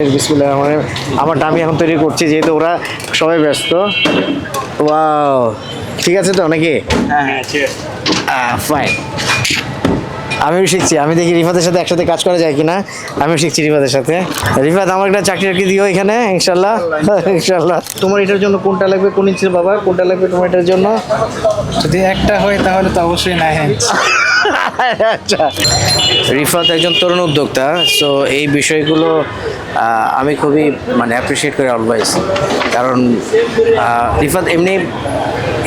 বিসমিল্লাহির রহমানির রহিম। আমারটা আমি এখন তৈরি করছি যেহেতু ওরা সবাই ব্যস্ত। ওয়াও ঠিক আছে তো নাকি? ফাইন আমিও শিখছি আমি দেখি রিফাতের সাথে একসাথে কাজ করা যায় কিনা। আমিও শিখছি রিফাতের সাথে। রিফাত আমার একটা চাকরি টাকরি দিও এখানে ইনশাল্লাহ ইনশাল্লাহ তোমার এটার জন্য কোনটা লাগবে কোন ইঞ্চির বাবা? কোনটা লাগবে তোমার এটার জন্য? যদি একটা হয় তাহলে তো অবশ্যই নাই। আচ্ছা। রিফাত একজন তরুণ উদ্যোক্তা সো এই বিষয়গুলো আমি খুবই মানে অ্যাপ্রিসিয়েট করি অলওয়েজ কারণ রিফাত এমনি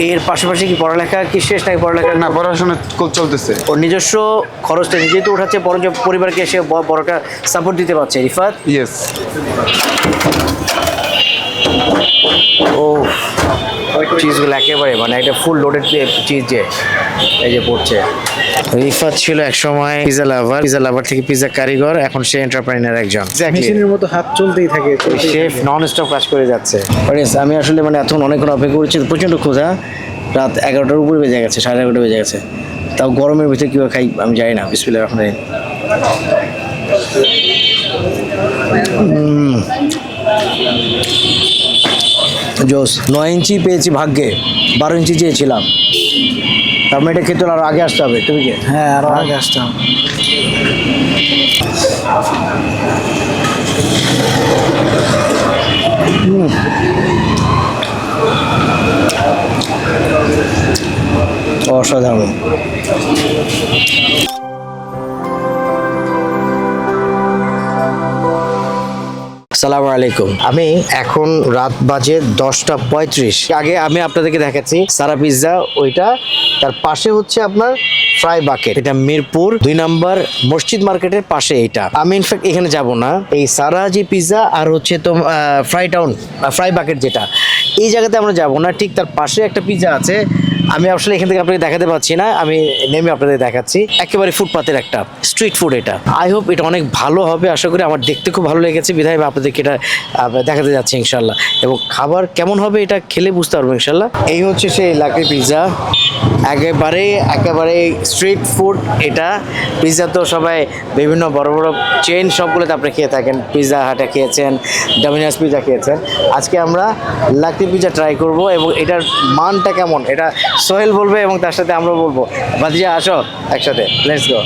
এর পাশাপাশি কি পড়ালেখা কি শেষ নাকি পড়ালেখা? না পড়াশোনা চলতেছে। ওর নিজস্ব খরচটা নিজেই তো উঠাচ্ছে বরঞ্চ পরিবারকে এসে বড়টা সাপোর্ট দিতে পারছে। রিফাত? ইয়েস ও চিজগুলো একেবারে মানে একটা ফুল লোডেড চিজ যে এই যে পড়ছে। রিফাত ছিল এক সময় পিজা লাভার পিজা লাভার থেকে পিজা কারিগর এখন সে এন্টারপ্রাইনার একজন। মেশিনের মতো হাত চলতেই থাকে শেফ নন স্টপ কাজ করে যাচ্ছে। আমি আসলে মানে এখন অনেকক্ষণ অপেক্ষা করছি প্রচণ্ড ক্ষুধা। রাত এগারোটার উপরে বেজে গেছে সাড়ে এগারোটা বেজে গেছে। তাও গরমের ভিতরে কীভাবে খাই আমি জানি না বিসপিল্লা রহমান জোস নয় ইঞ্চি পেয়েছি ভাগ্যে বারো ইঞ্চি চেয়েছিলাম। তার মানে এটা খেতে আরও আগে আসতে হবে তুমি কি? হ্যাঁ আরও আগে আসতাম অসাধারণ। সালাম আলাইকুম। আমি এখন রাত বাজে দশটা পঁয়ত্রিশ। আগে আমি আপনাদেরকে দেখাচ্ছি সারা পিৎজা, ওইটা, তার পাশে হচ্ছে আপনার ফ্রাই বাকেট। এটা মিরপুর, দুই নাম্বার মসজিদ মার্কেটের পাশে এটা আমি ইনফ্যাক্ট এখানে যাব না। এই সারা যে পিৎজা আর হচ্ছে তো ফ্রাই টাউন ফ্রাই বাকেট যেটা, এই জায়গাতে আমরা যাব না। ঠিক তার পাশে একটা পিৎজা আছে আমি আসলে এখান থেকে আপনাকে দেখাতে পাচ্ছি না, আমি নেমে আপনাদের দেখাচ্ছি। একেবারে ফুটপাতের একটা স্ট্রিট ফুড এটা। আই হোপ এটা অনেক ভালো হবে, আশা করি আমার দেখতে খুব ভালো লেগেছে। বিধায় আমি আপনাদেরকে এটা দেখাতে যাচ্ছি ইনশাল্লাহ এবং খাবার কেমন হবে এটা খেলে বুঝতে পারব ইনশাল্লাহ এই হচ্ছে সেই লাকড়ি পিৎজা একেবারে একেবারে স্ট্রিট ফুড এটা। পিৎজা তো সবাই বিভিন্ন বড় বড় চেন সবগুলোতে আপনি খেয়ে থাকেন। পিৎজা হাটে খেয়েছেন ডমিনাস পিৎজা খেয়েছেন। আজকে আমরা লাকড়ি পিৎজা ট্রাই করব এবং এটার মানটা কেমন? এটা সোহেল বলবে এবং তার সাথে আমরা বলব। ভাতিজা আসো একসাথে। লেটস গো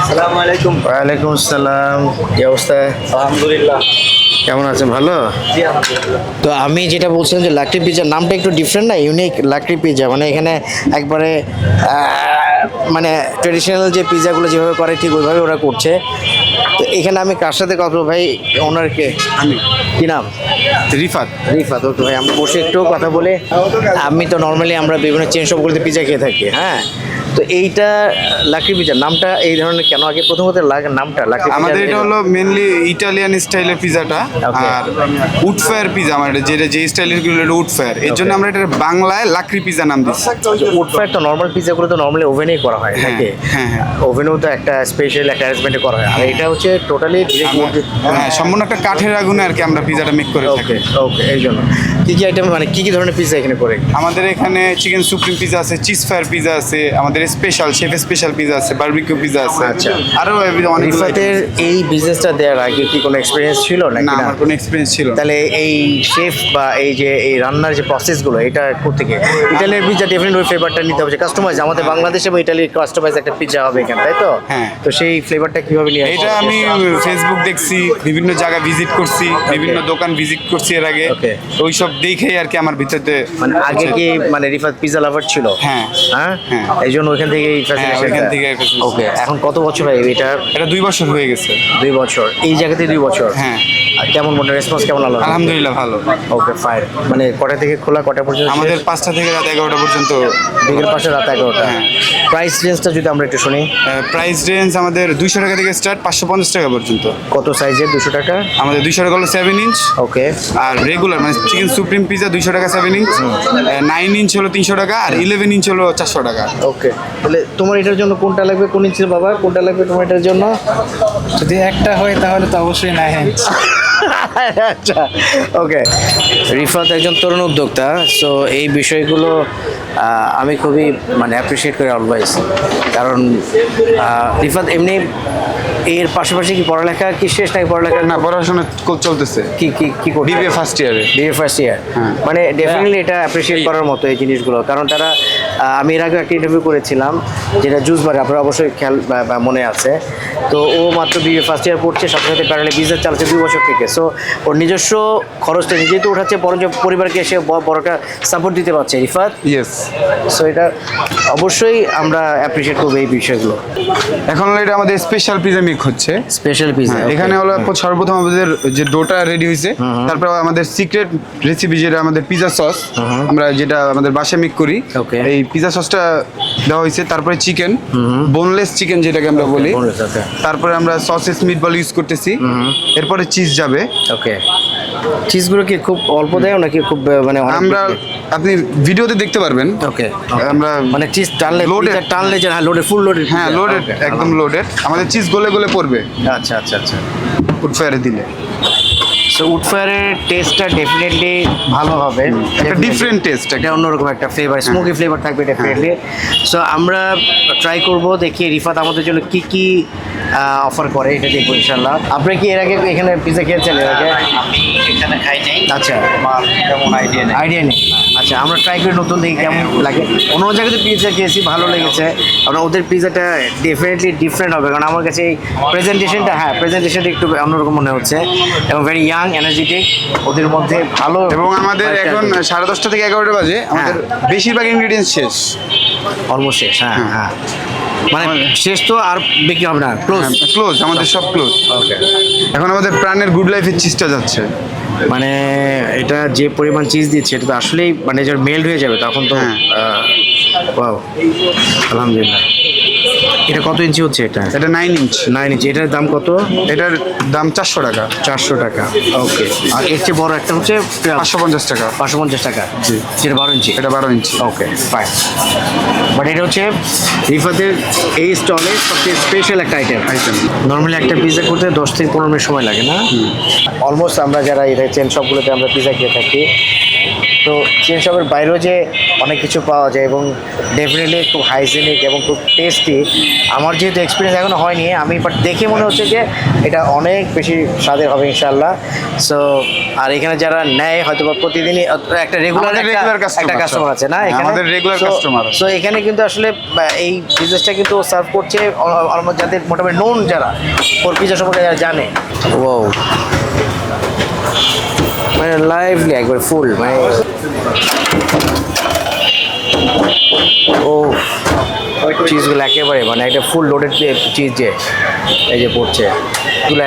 আসসালামু আলাইকুম। ওয়ালাইকুম আসসালাম। কি অবস্থা? আলহামদুলিল্লাহ। কেমন আছেন? ভালো? তো আমি যেটা বলছিলাম যে লাকড়ি নামটা একটু ডিফারেন্ট না ইউনিক লাকড়ি পিৎজা মানে এখানে একবারে মানে ট্রেডিশনাল যে পিৎজাগুলো যেভাবে করে ঠিক ওইভাবে ওরা করছে। তো এখানে আমি কার সাথে কথা বলব? ভাই ওনারকে আমি। কি নাম? রিফাত। রিফাত ওকে ভাই আমরা বসে একটু কথা বলে। আমি তো নর্মালি আমরা বিভিন্ন চেন সবগুলোতে পিজা খেয়ে থাকি হ্যাঁ? তো এইটা লাকড়ি পিৎজা নামটা এই ধরনের কেন? আগে প্রথমত লাগ- নামটা লাকড়ি আমাদের এটা হলো মেনলি ইটালিয়ান স্টাইলের পিজাটা আর উড ফায়ার পিজা আমার যেটা যে স্টাইলেরগুলো এটা উড ফায়ার এর জন্য আমরা এটা বাংলায় লাকড়ি পিজা নাম দিচ্ছি। উডফায়ার তো নর্মাল পিৎজাগুলো তো নর্মালি ওভেনেই করা হয় হ্যাঁ, নাকি? হ্যাঁ, হ্যাঁ। ওভেনেও তো একটা স্পেশাল একটা অ্যারেঞ্জমেন্টে করা হয়। আর এটা হচ্ছে টোটালি হ্যাঁ সম্পূর্ণ একটা কাঠের আগুনে আর কি আমরা পিজাটা মেক করে থাকি। ওকে ওকে এই জন্য। কী কী আইটেম মানে কী কী ধরনের পিৎজা এখানে করে? আমাদের এখানে চিকেন সুপ্রিম পিজা আছে চিজ ফায়ার পিজা আছে আমাদের স্পেশাল শেফ স্পেশাল পিজা আছে বারবিকিউ পিজা আছে। আচ্ছা। আরও অনেক রিফাতের এই বিজনেসটা দেওয়ার আগে কি কোনো এক্সপিরিয়েন্স ছিল নাকি না আমার কোনো এক্সপিরিয়েন্স ছিল তাহলে এই শেফ বা এই যে এই রান্নার যে প্রসেসগুলো এটা থেকে ইটালির পিৎজা ডিফারেন্ট ওই ফ্লেভারটা নিতে হবে কাস্টমাইজ আমাদের বাংলাদেশে বা ইটালির কাস্টমাইজ একটা পিৎজা হবে এখানে তাই তো? হ্যাঁ। তো সেই ফ্লেভারটা কীভাবে নিয়ে? এটা আমি ফেসবুক দেখছি বিভিন্ন জায়গা ভিজিট করছি বিভিন্ন দোকান ভিজিট করছি এর আগে। ওই সব দেখেই আর কি আমার ভিতরে মানে আগে কি মানে রিফাত পিৎজা লাভার ছিল? হ্যাঁ। হ্যাঁ? হ্যাঁ। এই জন্য ওইখান থেকে এই ওইখান থেকে ওকে এখন কত বছর হয় এটা? এটা দুই বছর হয়ে গেছে। দুই বছর। এই জায়গাতে দুই বছর? হ্যাঁ। আর কেমন মনে রেসপন্স কেমন আলো? আলহামদুলিল্লাহ ভালো। ওকে ফাইন মানে কটা থেকে খোলা কটা পর্যন্ত আমাদের পাঁচটা থেকে রাত এগারোটা পর্যন্ত বিকেল পাশে রাত এগারোটা। হ্যাঁ। প্রাইস রেঞ্জটা যদি আমরা একটু শুনি। প্রাইস রেঞ্জ আমাদের দুইশো টাকা থেকে স্টার্ট পাঁচশো পঞ্চাশ টাকা পর্যন্ত। কত সাইজের দুশো টাকা? আমাদের দুইশো টাকা হলো সেভেন ইঞ্চ ওকে আর রেগুলার মানে চিকেন সুপ্রিম পিজা দুইশো টাকা সেভেন ইঞ্চ নাইন ইঞ্চ হলো তিনশো টাকা আর ইলেভেন ইঞ্চ হলো চারশো টাকা। ওকে তাহলে তোমার এটার জন্য কোনটা লাগবে? কোন ইঞ্চির বাবা? কোনটা লাগবে তোমার এটার জন্য? যদি একটা হয় তাহলে তো অবশ্যই না হ্যাঁ আচ্ছা ওকে রিফাত একজন তরুণ উদ্যোক্তা সো এই বিষয়গুলো আমি খুবই মানে অ্যাপ্রিসিয়েট করি অলওয়েজ কারণ রিফাত এমনি এর পাশাপাশি কি পড়ালেখা কি শেষ নাকি পড়ালেখা? না পড়াশোনা চলতেছে। কি কি কি করছে? বিবিএ ফার্স্ট ইয়ারে বিএ ফার্স্ট ইয়ার। মানে ডেফিনেটলি এটা অ্যাপ্রিসিয়েট করার মতো এই জিনিসগুলো। কারণ তারা আমি এর আগে একটা ইন্টারভিউ করেছিলাম যেটা জুস বারে আপনার অবশ্যই খেয়াল মনে আছে। তো ও মাত্র বিএ ফার্স্ট ইয়ার পড়ছে সাথে সাথে প্যারালে বিজনেস চালাচ্ছে দুই বছর থেকে। সো ওর নিজস্ব খরচটা নিজেই তো উঠাচ্ছে বরঞ্চ পরিবারকে এসে বড়টা সাপোর্ট দিতে পারছে। রিফাত? ইয়েস সো এটা অবশ্যই আমরা অ্যাপ্রিসিয়েট করব এই বিষয়গুলো। এখন এটা আমাদের স্পেশাল পিজা মেক হচ্ছে। স্পেশাল পিজা হ্যাঁ, এখানে হলো সর্বপ্রথম আমাদের যে ডোটা রেডি হয়েছে তারপর আমাদের সিক্রেট রেসিপি যেটা আমাদের পিজা সস আমরা যেটা আমাদের বাসায় মেক করি. এই পিজা সসটা দেওয়া হয়েছে। তারপরে চিকেন বোনলেস চিকেন যেটাকে আমরা বলি। তারপরে আমরা সসেস মিট বল ইউজ করতেছি এরপরে চিজ যাবে। ওকে চিজগুলো কি খুব অল্প দেয় নাকি খুব মানে আমরা আপনি ভিডিওতে দেখতে পারবেন। ওকে আমরা মানে চিজ টানলে pizza টানলে যে হ্যাঁ লোডেড ফুল লোডেড হ্যাঁ লোডেড একদম লোডেড আমাদের চিজ গলে গলে পড়বে। আচ্ছা আচ্ছা আচ্ছা। ফুড ফায়ারে দিলে। সো উডফায়ারের টেস্টটা ডেফিনেটলি ভালো হবে। একটা ডিফারেন্ট টেস্ট এটা অন্যরকম একটা ফ্লেভার স্মোকি ফ্লেভার থাকবে ডেফিনেটলি সো আমরা ট্রাই করব দেখি রিফাত আমাদের জন্য কি কি অফার করে এটা দেখব ইনশাল্লাহ আপনি কি এর আগে এখানে পিজা খেয়েছেন এর আগে? আমি এখানে খাই নাই। আচ্ছা। আমার তেমন আইডিয়া নেই। আইডিয়া নেই। আচ্ছা আমরা ট্রাই করি নতুন দেখি কেমন লাগে। অন্য জায়গাতে পিৎজা খেয়েছি ভালো লেগেছে। কারণ ওদের পিৎজাটা ডেফিনেটলি ডিফারেন্ট হবে। কারণ আমার কাছে এই প্রেজেন্টেশনটা হ্যাঁ প্রেজেন্টেশনটা একটু অন্যরকম মনে হচ্ছে। এবং ভেরি ইয়াং এনার্জেটিক ওদের মধ্যে ভালো এবং আমাদের এখন সাড়ে দশটা থেকে এগারোটা বাজে। আমাদের বেশিরভাগ ইনগ্রিডিয়েন্টস শেষ। অলমোস্ট শেষ হ্যাঁ হ্যাঁ। হ্যাঁ মানে শেষ তো আর বিক্রি হবে না ক্লোজ ক্লোজ আমাদের সব ক্লোজ এখন আমাদের প্রাণের গুড লাইফের চিজটা যাচ্ছে। মানে এটা যে পরিমাণ চিজ দিচ্ছে এটা তো আসলেই মানে যখন মেল্ট হয়ে যাবে তখন তো হ্যাঁ। ওয়াও আলহামদুলিল্লাহ। এটা কত ইঞ্চি হচ্ছে এটা? এটা নাইন ইঞ্চ নাইন ইঞ্চি এটার দাম কত? এটার দাম চারশো টাকা। চারশো টাকা। ওকে আর এর চেয়ে বড় একটা হচ্ছে পাঁচশো পঞ্চাশ টাকা। পাঁচশো পঞ্চাশ টাকা? জি। যেটা বারো ইঞ্চি? এটা বারো ইঞ্চি। ওকে ফাইন বাট এটা হচ্ছে রিফাতের এই স্টলে সবচেয়ে স্পেশাল একটা আইটেম আইটেম নর্মালি একটা পিজা করতে দশ থেকে পনেরো মিনিট সময় লাগে না? অলমোস্ট আমরা যারা এখানে চেন শপগুলোতে আমরা পিজা খেয়ে থাকি তো চেন শপের বাইরেও যে অনেক কিছু পাওয়া যায় এবং ডেফিনেটলি খুব হাইজেনিক এবং খুব টেস্টি আমার যেহেতু এক্সপিরিয়েন্স এখনও হয়নি আমি বাট দেখে মনে হচ্ছে যে এটা অনেক বেশি স্বাদের হবে ইনশাল্লাহ সো আর এখানে যারা নেয় হয়তো বা প্রতিদিনই একটা রেগুলার একটা কাস্টমার আছে। না এখানে? আমাদের regular So- সো এখানে কিন্তু আসলে এই বিজনেসটা কিন্তু সার্ভ করছে যাদের মোটামুটি নোন যারা ওর পিজা সম্পর্কে যারা জানে। ও মানে লাইভলি একবার ফুল মানে ও চিজগুলো একেবারে মানে একটা ফুল লোডেড চিজ যে, এই যে পড়ছে।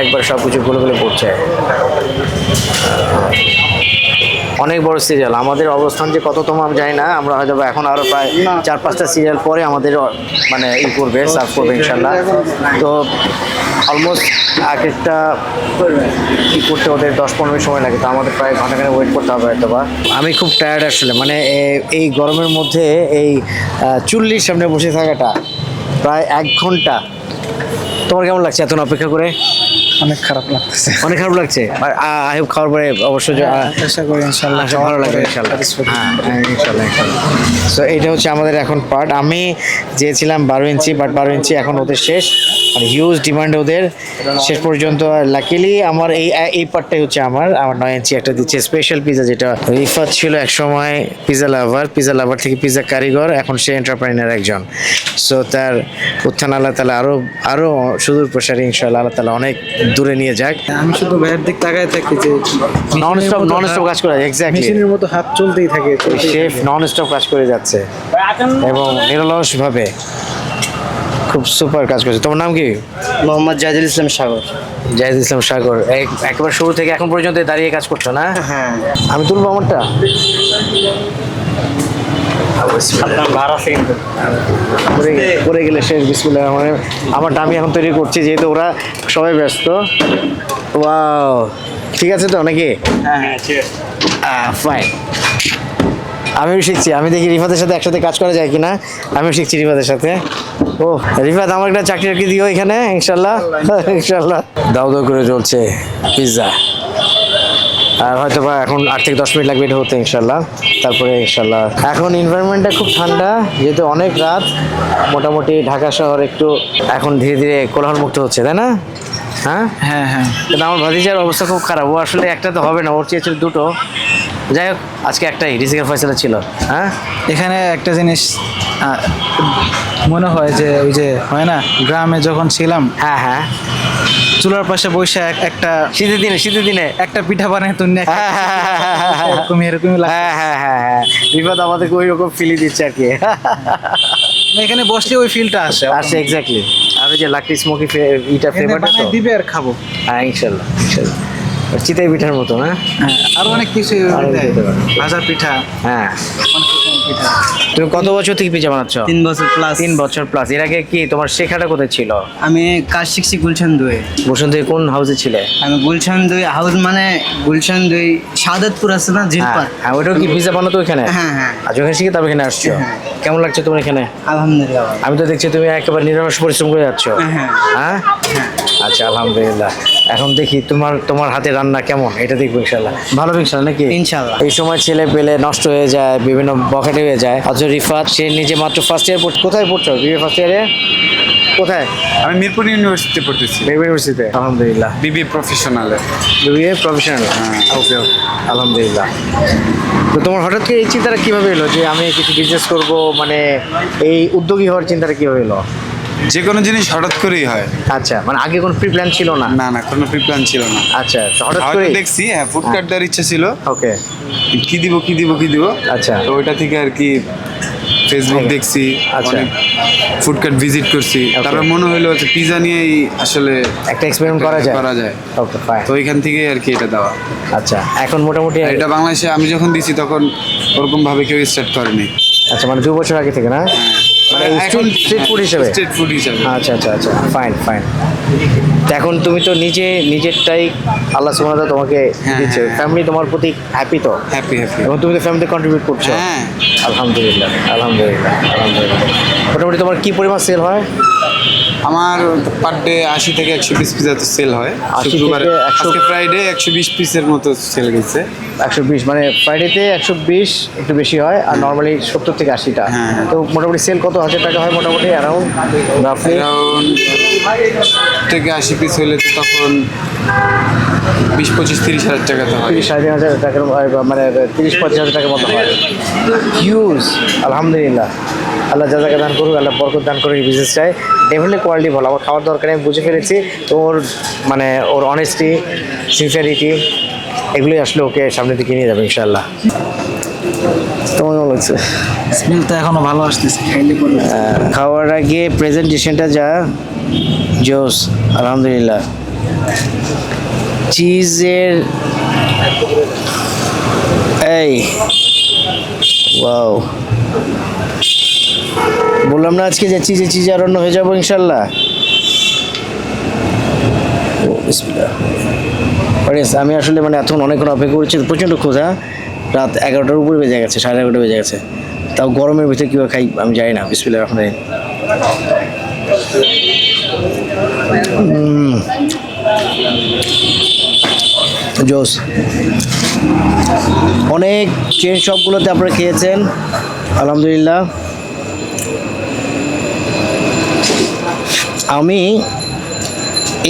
একবার সব কিছু গুলো গুলো পড়ছে। অনেক বড় সিরিয়াল আমাদের অবস্থান যে কততম আমি জানি না। আমরা হয়তো এখন আরও প্রায় চার পাঁচটা সিরিয়াল পরে আমাদের মানে ই করবে সার্ভ করবে ইনশাল্লাহ। তো অলমোস্ট এক একটা ই করতে ওদের দশ পনেরো মিনিট সময় লাগে। তো আমাদের প্রায় ঘন্টাখানে ওয়েট করতে হবে হয়তো বা। আমি খুব টায়ার্ড আসলে। মানে এই গরমের মধ্যে এই চুল্লির সামনে বসে থাকাটা প্রায় এক ঘণ্টা। তোমার কেমন লাগছে এত অপেক্ষা করে? অনেক খারাপ লাগতেছে। অনেক খারাপ লাগছে? আর আই হোপ খাওয়ার পরে অবশ্যই আশা করি ভালো লাগবে ইনশাল্লাহ। হ্যাঁ হ্যাঁ, সো এটা হচ্ছে আমাদের এখন পার্ট আমি চেয়েছিলাম বারো ইঞ্চি বাট বারো ইঞ্চি এখন ওদের শেষ। মানে হিউজ ডিমান্ড ওদের। শেষ পর্যন্ত লাকিলি আমার এই এই পার্টটাই হচ্ছে আমার। আমার নয় ইঞ্চি একটা দিচ্ছে স্পেশাল পিজা যেটা রিফাত ছিল এক সময় পিজা লাভার পিজা লাভার থেকে পিজা কারিগর এখন সে এন্টারপ্রাইনার একজন। সো তার উত্থান আল্লাহ তালা আরও আরও সুদূর প্রসারী ইনশাল্লাহ আল্লাহ তালা অনেক দূরে নিয়ে যাক। আমি শুধু ভাইয়ের দিক তাকায় থাকি যে নন স্টপ নন স্টপ কাজ করে এক্স্যাক্টলি মেশিনের মতো হাত চলতেই থাকে শেফ নন স্টপ কাজ করে যাচ্ছে এবং নিরলস ভাবে খুব সুপার কাজ করছে। তোমার নাম কি? মোহাম্মদ জাহিদুল ইসলাম সাগর। জাহিদ ইসলাম সাগর। এক- একেবারে শুরু থেকে এখন পর্যন্ত দাঁড়িয়ে কাজ করছ না? হ্যাঁ। আমি তুলবো আমারটা আপনার ভাড়া আছে কিন্তু পরে গেলে শেষ বিসমিল্লাহ মানে আমারটা আমি এখন তৈরি করছি যেহেতু ওরা সবাই ব্যস্ত। ওয়াও ঠিক আছে তো নাকি? হ্যাঁ হ্যাঁ ফাইন আমিও শিখছি আমি দেখি রিফাতের সাথে একসাথে কাজ করা যায় কিনা। আমিও শিখছি রিফাতের সাথে। ও রিফাত আমার একটা চাকরি টাকরি দিও এখানে ইনশাল্লাহ। ইনশাল্লাহ। দাও দাও করে চলছে পিৎজা আর হয়তো বা এখন আট থেকে দশ মিনিট লাগবে এটা হতে ইনশাল্লাহ তারপরে ইনশাল্লাহ এখন এনভায়রনমেন্টটা খুব ঠান্ডা যেহেতু অনেক রাত মোটামুটি ঢাকা শহর একটু এখন ধীরে ধীরে কোলাহল মুক্ত হচ্ছে তাই না? হ্যাঁ? হ্যাঁ হ্যাঁ। আমার ভাতিজার অবস্থা খুব খারাপ। ও আসলে একটা তো হবে না ওর চেয়েছিল দুটো। যাই হোক আজকে একটাই রিসিকের ফয়সলা ছিল হ্যাঁ? এখানে একটা জিনিস মনে হয় যে ওই যে হয় না গ্রামে যখন ছিলাম হ্যাঁ হ্যাঁ। চুলার পাশে বসে একটা শীতের দিনে শীতের দিনে। একটা পিঠা বানায় তুমি এরকম হ্যাঁ, হ্যাঁ, হ্যাঁ, হ্যাঁ। এরকমই এরকমই লাগে বিপদ আমাদেরকে ওই রকম ফিলি দিচ্ছে আর কি। এখানে বসলে ওই ফিলটা আসে। আসে এক্স্যাক্টলি আর ওই যে লাকড়ি স্মোকি ইটা ফ্লেভারটা দিবে আর খাব। হ্যাঁ ইনশাল্লাহ ইনশাল্লাহ। চিতাই পিঠার মতো না? হ্যাঁ আর অনেক কিছু। ভাজা পিঠা। হ্যাঁ। তুমি কত বছর থেকে পিঠা বানাচ্ছ? তিন বছর প্লাস তিন বছর প্লাস এর আগে কি তোমার শেখাটা কোথায় ছিল? আমি কাজ শিখছি গুলশান দুয়ে বসন্ত কোন হাউসে ছিলে? আমি গুলশান দুই হাউস মানে গুলশান দুই শাহাদতপুর আছে না হ্যাঁ। জিলপার হ্যাঁ ওটাও কি পিজা বানাতো ওইখানে? হ্যাঁ হ্যাঁ। আজ ওখানে শিখে তারপর এখানে আসছো? হ্যাঁ। কেমন লাগছে তোমার এখানে? আলহামদুলিল্লাহ। আমি তো দেখছি তুমি একেবারে নিরামিষ পরিশ্রম করে যাচ্ছ। হ্যাঁ। হ্যাঁ। আচ্ছা আলহামদুলিল্লাহ। এখন দেখি তোমার তোমার হাতে রান্না কেমন? এটা দেখব ইনশাল্লাহ ভালো ইনশাল্লাহ নাকি? ইনশাল্লাহ। এই সময় ছেলে পেলে নষ্ট হয়ে যায় বিভিন্ন বকেটে হয়ে যায়। অথচ রিফাত সে নিজে মাত্র ফার্স্ট ইয়ার পড়ছে। কোথায় পড়ছো? বিএ ফার্স্ট ইয়ারে কোথায়? আমি মিরপুর ইউনিভার্সিটিতে পড়তেছি। বেবি ইউনিভার্সিটিতে? আলহামদুলিল্লাহ। বিবি প্রফেশনালে বিএ প্রফেশনাল ওকে ওকে। আলহামদুলিল্লাহ। তো তোমার হঠাৎ করে এই চিন্তাটা কীভাবে এলো? যে আমি কিছু বিজনেস করব মানে এই উদ্যোগী হওয়ার চিন্তাটা কীভাবে এলো? যে কোনো জিনিস হঠাৎ করেই হয়। আচ্ছা মানে আগে কোনো প্রি প্ল্যান ছিল না? না না কোনো প্রি প্ল্যান ছিল না। আচ্ছা হঠাৎ করে দেখছি হ্যাঁ ফুড কার্ট দেওয়ার ইচ্ছা ছিল। ওকে। কি দিব কি দিব কি দিব? আচ্ছা। তো ওইটা থেকে আর কি ফেসবুক দেখছি আচ্ছা। অনেক ফুড কার্ট ভিজিট করছি। তারপর মনে হইল যে পিজা নিয়েই আসলে একটা এক্সপেরিমেন্ট করা যায়? করা যায়। ওকে ফাইন তো ওইখান থেকে আর কি এটা দেওয়া। আচ্ছা এখন মোটামুটি এটা বাংলাদেশে আমি যখন দিছি তখন ওরকম ভাবে কেউ স্টার্ট করেনি। আচ্ছা মানে দু বছর আগে থেকে না? মানে স্ট্রিট ফুড হিসেবে? স্ট্রিট ফুড হিসেবে। আচ্ছা আচ্ছা আচ্ছা। ফাইন ফাইন এখন তুমি তো নিজে নিজেরটাই আল্লাহ সুবহানাহু তোমাকে হ্যাঁ, দিচ্ছে। ফ্যামিলি তোমার প্রতি হ্যাপি তো? হ্যাপি হ্যাপি এবং তুমি তো ফ্যামিলি কন্ট্রিবিউট করছ? হ্যাঁ। আলহামদুলিল্লাহ আলহামদুলিল্লাহ আলহামদুলিল্লাহ। মোটামুটি তোমার কি পরিমাণ সেল হয়? আমার পার ডে আশি থেকে একশো বিশ পিস পিজা তো সেল হয়। 80 শুক্রবার থেকে 100 আজকে ফ্রাইডে একশো বিশ পিসের মতো সেল গেছে। একশো বিশ মানে ফ্রাইডেতে একশো বিশ একটু বেশি হয় আর নর্মালি সত্তর থেকে আশিটা। হ্যাঁ। তো মোটামুটি সেল কত হাজার টাকা হয় মোটামুটি অ্যারাউন্ড রাফলি অ্যারাউন্ড থেকে আশি পিস হলে তো তখন বিশ পঁচিশ তিরিশ হাজার টাকা তো হয়। তিরিশ সাড়ে তিন হাজার টাকার মানে তিরিশ পঁচিশ হাজার টাকার মতো হয়। হিউজ আলহামদুলিল্লাহ। আল্লাহ যাজাকে দান করুক আল্লাহ বরকত দান করুক এই বিজনেসটায় ডেফিনেটলি কোয়ালিটি ভালো আমার খাওয়ার দরকার আমি বুঝে ফেলেছি। তো ওর মানে ওর অনেস্টি সিনসিয়ারিটি এগুলোই আসলে ওকে সামনে দিকে নিয়ে যাবে ইনশাল্লাহ তোমার কেমন লাগছে? স্মেল তো এখনও ভালো আসতেছে খাওয়ার আগে প্রেজেন্টেশনটা যা জোস আলহামদুলিল্লাহ। চিজের এই ওয়াও বললাম না আজকে যে চিজে আরণ্য হয়ে যাব ইনশাল্লাহ। আমি আসলে মানে এতক্ষণ অনেকক্ষণ অপেক্ষা করছি, প্রচণ্ড ক্ষুধা। রাত এগারোটার উপরে বেজে গেছে, সাড়ে এগারোটা বেজে গেছে। তাও গরমের ভিতরে কীভাবে খাই, আমি জানি না রহমান রহিম। জোস। অনেক চেন শপগুলোতে আপনারা খেয়েছেন, আলহামদুলিল্লাহ। আমি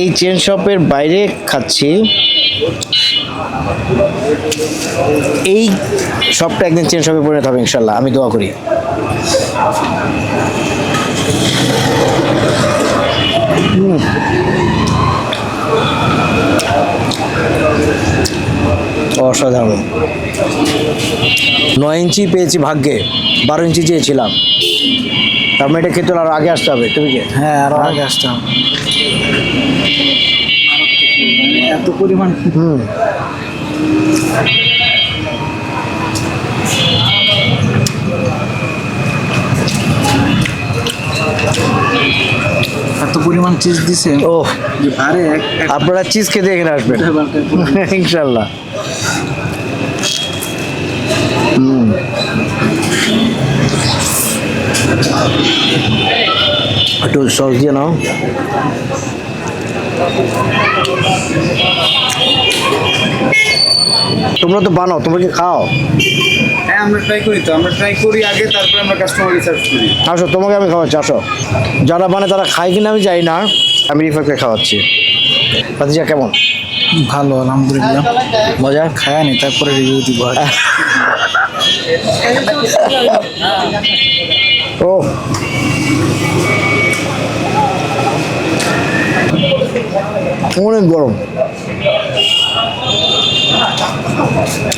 এই চেন শপের বাইরে খাচ্ছি। এই শপটা একদিন চেন শপে পরিণত হবে ইনশাল্লাহ, আমি দোয়া করি। অসাধারণ। নয় ইঞ্চি পেয়েছি ভাগ্যে, বারো ইঞ্চি চেয়েছিলাম। তার মানে এটা খেতে আরও আগে আসতে হবে তুমি কি? হ্যাঁ আরও আগে আসতে হবে। এত পরিমাণ। হুম। এত পরিমাণ চিজ দিছে। ও আরে আপনারা চিজ খেতে এখানে আসবেন। ইনশাল্লাহ। হুম। একটু সস দিয়ে নাও। তোমরা তো বানাও তোমরা কি খাও? হ্যাঁ আমরা ট্রাই করি তো আমরা ট্রাই করি আগে তারপরে আমরা কাস্টমারকে সার্ভ করি। আসো তোমাকে আমি খাওয়াচ্ছি আসো। যারা মানে তারা খায় কিনা আমি যাই না আমি রিফাকে খাওয়াচ্ছি। ভাতিজা কেমন? ভালো আলহামদুলিল্লাহ। মজা খায় নি তারপরে রিভিউ দিব ও অনেক গরম।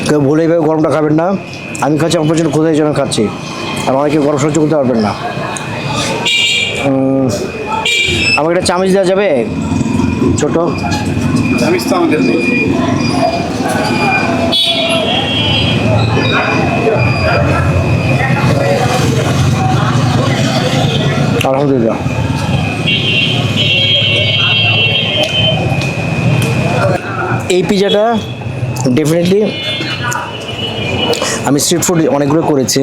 কেউ ভুলে এইভাবে গরমটা খাবেন না। আমি খাচ্ছি আমার প্রচুর ক্ষুদার জন্য খাচ্ছি। আর অনেকে গরম সহ্য করতে পারবেন না। আমাকে একটা চামচ দেওয়া যাবে? ছোট। জানিস তো আমাদের নেই। আলহামদুলিল্লাহ। এই পিজাটা ডেফিনেটলি আমি স্ট্রিট ফুড অনেকগুলো করেছি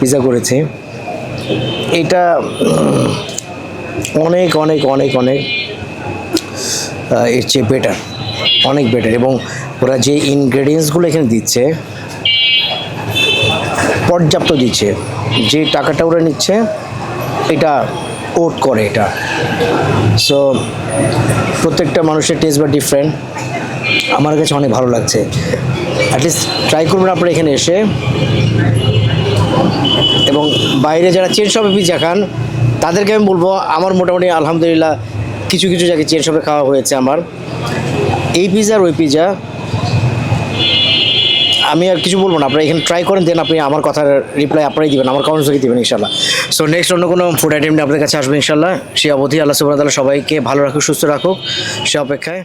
পিজা করেছি। এটা অনেক অনেক অনেক অনেক এর চেয়ে বেটার অনেক বেটার এবং ওরা যে ইনগ্রেডিয়েন্টসগুলো এখানে দিচ্ছে, পর্যাপ্ত দিচ্ছে, যে টাকাটা ওরা নিচ্ছে, এটা ওট করে এটা। সো প্রত্যেকটা মানুষের টেস্ট বা ডিফারেন্ট আমার কাছে অনেক ভালো লাগছে। অ্যাটলিস্ট ট্রাই করবেন আপনারা এখানে এসে। এবং বাইরে যারা চেন শপে পিজা খান, তাদেরকে আমি বলব, আমার মোটামুটি আলহামদুলিল্লাহ কিছু কিছু জায়গায় চেন শপে খাওয়া হয়েছে আমার। এই পিজা আর ওই পিজা আমি আর কিছু বলব না, আপনারা এখানে ট্রাই করেন দেন আপনি আমার কথার রিপ্লাই আপনারাই দিবেন, আমার কমেন্টস থেকে দিবেন ইনশাল্লাহ সো নেক্সট অন্য কোনো ফুড আইটেম আপনাদের কাছে আসবে ইনশাল্লাহ সে অবধি আল্লাহ সুবাহ সবাইকে ভালো রাখুক, সুস্থ রাখুক। সে অপেক্ষায়